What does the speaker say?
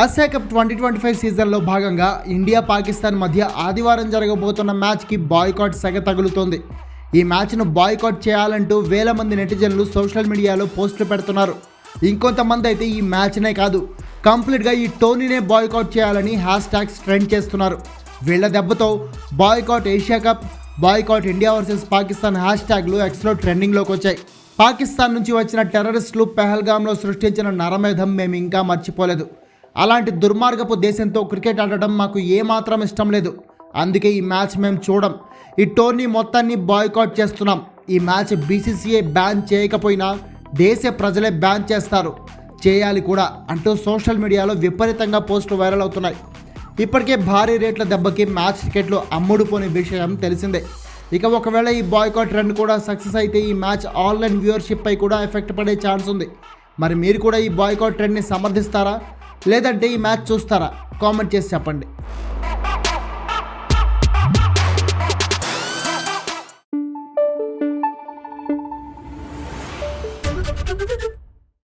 Asia cup twenty twenty five సీజన్లో భాగంగా India Pakistan మధ్య ఆదివారం జరగబోతున్న మ్యాచ్కి బాయ్కాట్ సెగ తగులుతోంది. ఈ మ్యాచ్ను బాయ్కాట్ చేయాలంటూ వేల మంది నెటిజన్లు సోషల్ మీడియాలో పోస్టులు పెడుతున్నారు. ఇంకొంతమంది అయితే ఈ మ్యాచ్నే కాదు కంప్లీట్గా ఈ టోర్నీనే బాయ్కాట్ చేయాలని హ్యాష్ ట్యాగ్స్ ట్రెండ్ చేస్తున్నారు. వీళ్ళ దెబ్బతో boycott Asia cup boycott India versus Pakistan hash ట్యాగ్లు ఎక్స్లో ట్రెండింగ్లోకి వచ్చాయి. పాకిస్తాన్ నుంచి వచ్చిన టెర్రరిస్టులు పెహల్గామ్లో సృష్టించిన నరమేధం మేము ఇంకా మర్చిపోలేదు. అలాంటి దుర్మార్గపు దేశంతో క్రికెట్ ఆడటం మాకు ఏమాత్రం ఇష్టం లేదు. అందుకే ఈ మ్యాచ్ మేము చూడం. ఈ టోర్నీ మొత్తాన్ని బాయ్కాట్ చేస్తున్నాం. ఈ మ్యాచ్ బీసీసీఐ బ్యాన్ చేయకపోయినా దేశ ప్రజలే బ్యాన్ చేస్తారు. చేయాలి కూడా అంటూ సోషల్ మీడియాలో విపరీతంగా పోస్టులు వైరల్ అవుతున్నాయి. ఇప్పటికే భారీ రేట్ల దెబ్బకి మ్యాచ్ టికెట్లు అమ్ముడుపోని విషయం తెలిసిందే. ఇక ఒకవేళ ఈ బాయ్కాట్ ట్రెండ్ కూడా సక్సెస్ అయితే ఈ మ్యాచ్ ఆన్లైన్ వ్యూవర్షిప్పై కూడా ఎఫెక్ట్ పడే ఛాన్స్ ఉంది. మరి మీరు కూడా ఈ బాయ్కాట్ ట్రెండ్ని సమర్థిస్తారా? లేదంటే ఈ మ్యాచ్ చూస్తారా? కామెంట్ చేసి చెప్పండి.